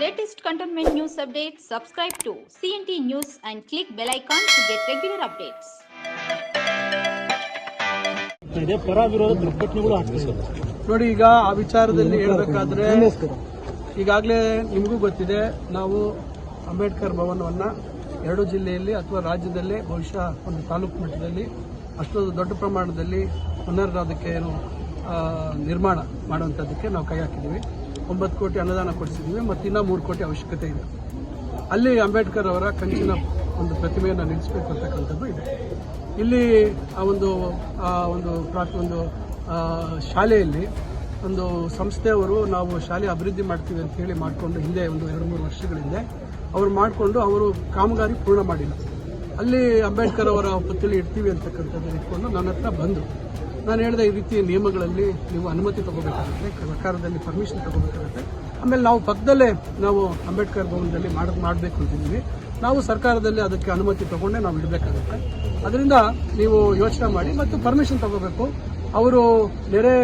latest cantonment news updates, subscribe to CNT News and click bell icon to get regular updates. ಇದೆ ಪರ ವಿರೋಧ ಪ್ರತಿಭಟನೆಗಳು ಆಗ್ತಿದೆ. ನೋಡಿ ಈಗ ಆ ವಿಚಾರದಲ್ಲಿ ಹೇಳಬೇಕಾದ್ರೆ ಈಗಾಗಲೇ ನಿಮಗೂ ಗೊತ್ತಿದೆ ನಾವು ಅಂಬೇಡ್ಕರ್ ಭವನವನ್ನು ಎರಡು ಜಿಲ್ಲೆಯಲ್ಲಿ ಅಥವಾ ರಾಜ್ಯದಲ್ಲೇ ಬಹುಶಃ ಒಂದು ತಾಲೂಕು ಮಟ್ಟದಲ್ಲಿ ಅಷ್ಟೊಂದು ದೊಡ್ಡ ಪ್ರಮಾಣದಲ್ಲಿ ಪುನರ್ ಅದಕ್ಕೆ ಏನು ನಿರ್ಮಾಣ ಮಾಡುವಂಥದ್ದಕ್ಕೆ ನಾವು ಕೈ ಹಾಕಿದ್ದೀವಿ. ಒಂಬತ್ತು ಕೋಟಿ ಅನುದಾನ ಕೊಡಿಸಿದ್ದೀವಿ ಮತ್ತು ಇನ್ನೂ ಮೂರು ಕೋಟಿ ಅವಶ್ಯಕತೆ ಇದೆ. ಅಲ್ಲಿ ಅಂಬೇಡ್ಕರ್ ಅವರ ಕಂಚಿನ ಒಂದು ಪ್ರತಿಮೆಯನ್ನು ನಿಲ್ಲಿಸಬೇಕು ಅಂತಕ್ಕಂಥದ್ದು ಇದೆ. ಇಲ್ಲಿ ಆ ಒಂದು ಆ ಒಂದು ಪ್ರಾಕ್ ಒಂದು ಶಾಲೆಯಲ್ಲಿ ಒಂದು ಸಂಸ್ಥೆಯವರು ನಾವು ಶಾಲೆ ಅಭಿವೃದ್ಧಿ ಮಾಡ್ತೀವಿ ಅಂತ ಹೇಳಿ ಮಾಡಿಕೊಂಡು ಹಿಂದೆ ಒಂದು ಎರಡು ಮೂರು ವರ್ಷಗಳ ಹಿಂದೆ ಅವರು ಮಾಡಿಕೊಂಡು ಅವರು ಕಾಮಗಾರಿ ಪೂರ್ಣ ಮಾಡಿಲ್ಲ. ಅಲ್ಲಿ ಅಂಬೇಡ್ಕರ್ ಅವರ ಪುತ್ಥಳಿ ಇಡ್ತೀವಿ ಅಂತಕ್ಕಂಥದ್ದು ಇಟ್ಕೊಂಡು ನನ್ನ ಹತ್ರ ಬಂದು ನಾನು ಹೇಳಿದ ಈ ರೀತಿ ನಿಯಮಗಳಲ್ಲಿ ನೀವು ಅನುಮತಿ ತಗೋಬೇಕಾಗುತ್ತೆ, ಸರ್ಕಾರದಲ್ಲಿ ಪರ್ಮಿಷನ್ ತಗೋಬೇಕಾಗುತ್ತೆ. ಆಮೇಲೆ ನಾವು ಪಕ್ಕದಲ್ಲೇ ನಾವು ಅಂಬೇಡ್ಕರ್ ಭವನದಲ್ಲಿ ಮಾಡೋದು ಮಾಡಬೇಕು ಅಂತಿದ್ದೀವಿ. ನಾವು ಸರ್ಕಾರದಲ್ಲಿ ಅದಕ್ಕೆ ಅನುಮತಿ ತಗೊಂಡೆ ನಾವು ಇಡಬೇಕಾಗುತ್ತೆ. ಅದರಿಂದ ನೀವು ಯೋಚನೆ ಮಾಡಿ ಮತ್ತು ಪರ್ಮಿಷನ್ ತಗೋಬೇಕು. ಅವರು ನೆರೆ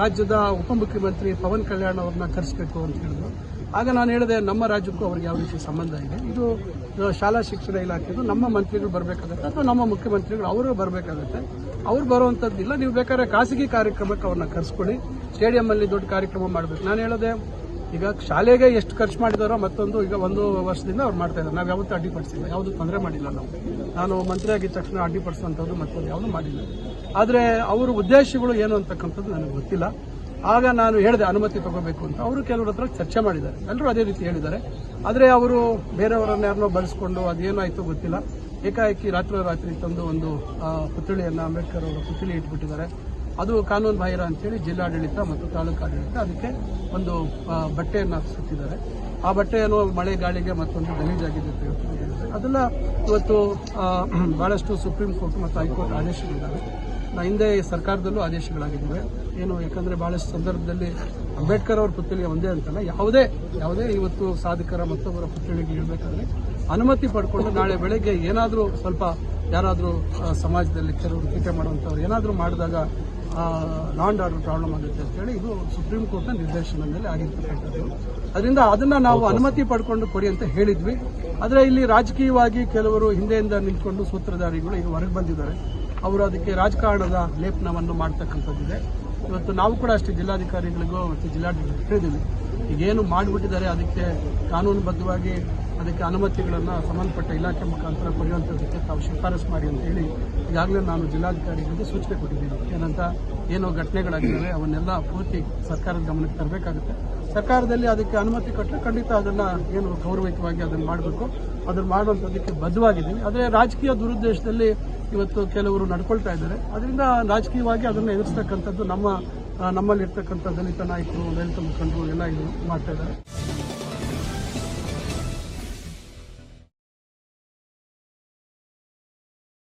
ರಾಜ್ಯದ ಉಪಮುಖ್ಯಮಂತ್ರಿ ಪವನ್ ಕಲ್ಯಾಣ್ ಅವ್ರನ್ನ ಕರೆಸಬೇಕು ಅಂತ ಹೇಳಿದ್ರು. ಆಗ ನಾನು ಹೇಳಿದೆ, ನಮ್ಮ ರಾಜ್ಯಕ್ಕೂ ಅವ್ರಿಗೆ ಯಾವ ರೀತಿ ಸಂಬಂಧ ಇದೆ? ಇದು ಶಾಲಾ ಶಿಕ್ಷಣ ಇಲಾಖೆದು ನಮ್ಮ ಮಂತ್ರಿಗಳು ಬರಬೇಕಾಗುತ್ತೆ ಅಥವಾ ನಮ್ಮ ಮುಖ್ಯಮಂತ್ರಿಗಳು ಅವರು ಬರಬೇಕಾಗುತ್ತೆ? ಅವ್ರು ಬರುವಂಥದ್ದಿಲ್ಲ, ನೀವು ಬೇಕಾದ್ರೆ ಖಾಸಗಿ ಕಾರ್ಯಕ್ರಮಕ್ಕೆ ಅವ್ರನ್ನ ಕರೆಸ್ಕೊಳ್ಳಿ. ಸ್ಟೇಡಿಯಂ ಅಲ್ಲಿ ದೊಡ್ಡ ಕಾರ್ಯಕ್ರಮ ಮಾಡಬೇಕು. ನಾನು ಹೇಳೋದೆ ಈಗ ಶಾಲೆಗೆ ಎಷ್ಟು ಖರ್ಚು ಮಾಡಿದಾರೋ ಮತ್ತೊಂದು ಈಗ ಒಂದು ವರ್ಷದಿಂದ ಅವ್ರು ಮಾಡ್ತಾ ಇದ್ದಾರೆ. ನಾವು ಯಾವತ್ತೂ ಅಡ್ಡಿಪಡಿಸಿಲ್ಲ ಯಾವುದು ತೊಂದರೆ ಮಾಡಿಲ್ಲ ನಾವು. ನಾನು ಮಂತ್ರಿ ಆಗಿದ ತಕ್ಷಣ ಅಡ್ಡಿಪಡಿಸುವಂಥದ್ದು ಮತ್ತೊಂದು ಯಾವುದು ಮಾಡಿಲ್ಲ. ಆದರೆ ಅವರ ಉದ್ದೇಶಗಳು ಏನು ಅಂತಕ್ಕಂಥದ್ದು ನನಗೆ ಗೊತ್ತಿಲ್ಲ. ಆಗ ನಾನು ಹೇಳಿದೆ, ಅನುಮತಿ ತಗೋಬೇಕು ಅಂತ. ಅವರು ಕೆಲವ್ರ ಹತ್ರ ಚರ್ಚೆ ಮಾಡಿದ್ದಾರೆ. ಎಲ್ಲರೂ ಅದೇ ರೀತಿ ಹೇಳಿದ್ದಾರೆ. ಆದರೆ ಅವರು ಬೇರೆಯವರನ್ನ ಯಾರನ್ನೋ ಬಳಸ್ಕೊಂಡು ಅದೇನಾಯಿತು ಗೊತ್ತಿಲ್ಲ. ಏಕಾಏಕಿ ರಾತ್ರಿ ತಂದು ಒಂದು ಪುತ್ಥಳಿಯನ್ನ ಅಂಬೇಡ್ಕರ್ ಅವರ ಪುತ್ಥಳಿ ಇಟ್ಬಿಟ್ಟಿದ್ದಾರೆ. ಅದು ಕಾನೂನು ಬಾಹಿರ ಅಂತೇಳಿ ಜಿಲ್ಲಾಡಳಿತ ಮತ್ತು ತಾಲೂಕು ಆಡಳಿತ ಅದಕ್ಕೆ ಒಂದು ಬಟ್ಟೆಯನ್ನು ಸುತ್ತಿದ್ದಾರೆ ಆ ಬಟ್ಟೆಯನ್ನು ಮಳೆ ಗಾಳಿಗೆ ಮತ್ತೊಂದು ಗಲೀಜಾಗಿದೆ ಅದೆಲ್ಲ ಇವತ್ತು ಭಾಳಷ್ಟು ಸುಪ್ರೀಂ ಕೋರ್ಟ್ ಮತ್ತು ಹೈಕೋರ್ಟ್ ಆದೇಶಗಳಿದ್ದಾವೆ. ಹಿಂದೆ ಸರ್ಕಾರದಲ್ಲೂ ಆದೇಶಗಳಾಗಿದ್ದಾವೆ. ಏನು ಯಾಕಂದರೆ ಭಾಳಷ್ಟು ಸಂದರ್ಭದಲ್ಲಿ ಅಂಬೇಡ್ಕರ್ ಅವ್ರ ಪುತ್ಥಳಿಗೆ ಒಂದೇ ಅಂತಲ್ಲ, ಯಾವುದೇ ಯಾವುದೇ ಇವತ್ತು ಸಾಧಕರ ಮತ್ತೊಬ್ಬರ ಪುತ್ಥಳಿಗೆ ಹೇಳಬೇಕಾದ್ರೆ ಅನುಮತಿ ಪಡ್ಕೊಂಡು ನಾಳೆ ಬೆಳಗ್ಗೆ ಏನಾದರೂ ಸ್ವಲ್ಪ ಯಾರಾದರೂ ಸಮಾಜದಲ್ಲಿ ಕೆಲವರು ಟೀಕೆ ಮಾಡುವಂಥವ್ರು ಏನಾದರೂ ಮಾಡಿದಾಗ ಲಾ ಅಂಡ್ ಆರ್ಡರ್ ಪ್ರಾಬ್ಲಮ್ ಆಗುತ್ತೆ ಅಂತೇಳಿ ಇದು ಸುಪ್ರೀಂ ಕೋರ್ಟ್ನ ನಿರ್ದೇಶನದ ಮೇಲೆ ಆಗಿರ್ತಕ್ಕಂಥದ್ದು. ಅದರಿಂದ ಅದನ್ನ ನಾವು ಅನುಮತಿ ಪಡ್ಕೊಂಡು ಕೊಡಿ ಅಂತ ಹೇಳಿದ್ವಿ. ಆದರೆ ಇಲ್ಲಿ ರಾಜಕೀಯವಾಗಿ ಕೆಲವರು ಹಿಂದೆಯಿಂದ ನಿಂತ್ಕೊಂಡು ಸೂತ್ರಧಾರಿಗಳು ಈಗ ಹೊರಗೆ ಬಂದಿದ್ದಾರೆ. ಅವರು ಅದಕ್ಕೆ ರಾಜಕಾರಣದ ಲೇಪನವನ್ನು ಮಾಡ್ತಕ್ಕಂಥದ್ದಿದೆ. ಇವತ್ತು ನಾವು ಕೂಡ ಅಷ್ಟೇ ಜಿಲ್ಲಾಧಿಕಾರಿಗಳಿಗೂ ಮತ್ತು ಜಿಲ್ಲಾಡಳಿತ ಹೇಳಿದ್ದೀವಿ ಈಗೇನು ಮಾಡಿಬಿಟ್ಟಿದ್ದಾರೆ ಅದಕ್ಕೆ ಕಾನೂನುಬದ್ಧವಾಗಿ ಅದಕ್ಕೆ ಅನುಮತಿಗಳನ್ನು ಸಂಬಂಧಪಟ್ಟ ಇಲಾಖೆ ಮುಖಾಂತರ ಪಡೆಯುವಂಥದ್ದಕ್ಕೆ ತಾವು ಶಿಫಾರಸು ಮಾಡಿ ಅಂತ ಹೇಳಿ ಈಗಾಗಲೇ ನಾನು ಜಿಲ್ಲಾಧಿಕಾರಿಗಳಿಗೆ ಸೂಚನೆ ಕೊಟ್ಟಿದ್ದೀನಿ. ಏನಂತ ಏನೋ ಘಟನೆಗಳಾಗಿದ್ದಾವೆ, ಅವನ್ನೆಲ್ಲ ಪೂರ್ತಿ ಸರ್ಕಾರದ ಗಮನಕ್ಕೆ ತರಬೇಕಾಗುತ್ತೆ. ಸರ್ಕಾರದಲ್ಲಿ ಅದಕ್ಕೆ ಅನುಮತಿ ಕೊಟ್ಟರೆ ಖಂಡಿತ ಅದನ್ನ ಏನು ಗೌರವಯುತವಾಗಿ ಅದನ್ನು ಮಾಡಬೇಕು. ಅದನ್ನು ಮಾಡುವಂಥದ್ದಕ್ಕೆ ಬದ್ಧವಾಗಿದ್ದೀನಿ. ಆದರೆ ರಾಜಕೀಯ ದುರುದ್ದೇಶದಲ್ಲಿ ಇವತ್ತು ಕೆಲವರು ನಡ್ಕೊಳ್ತಾ ಇದ್ದಾರೆ. ಅದರಿಂದ ರಾಜಕೀಯವಾಗಿ ಅದನ್ನು ಎದುರಿಸ್ತಕ್ಕಂಥದ್ದು ನಮ್ಮ, ನಮ್ಮಲ್ಲಿರ್ತಕ್ಕಂಥ ದಲಿತ ನಾಯಕರು, ದಲಿತ ಮುಖಂಡರು ಎಲ್ಲ ಇದು ಮಾಡ್ತಾ ಇದ್ದಾರೆ.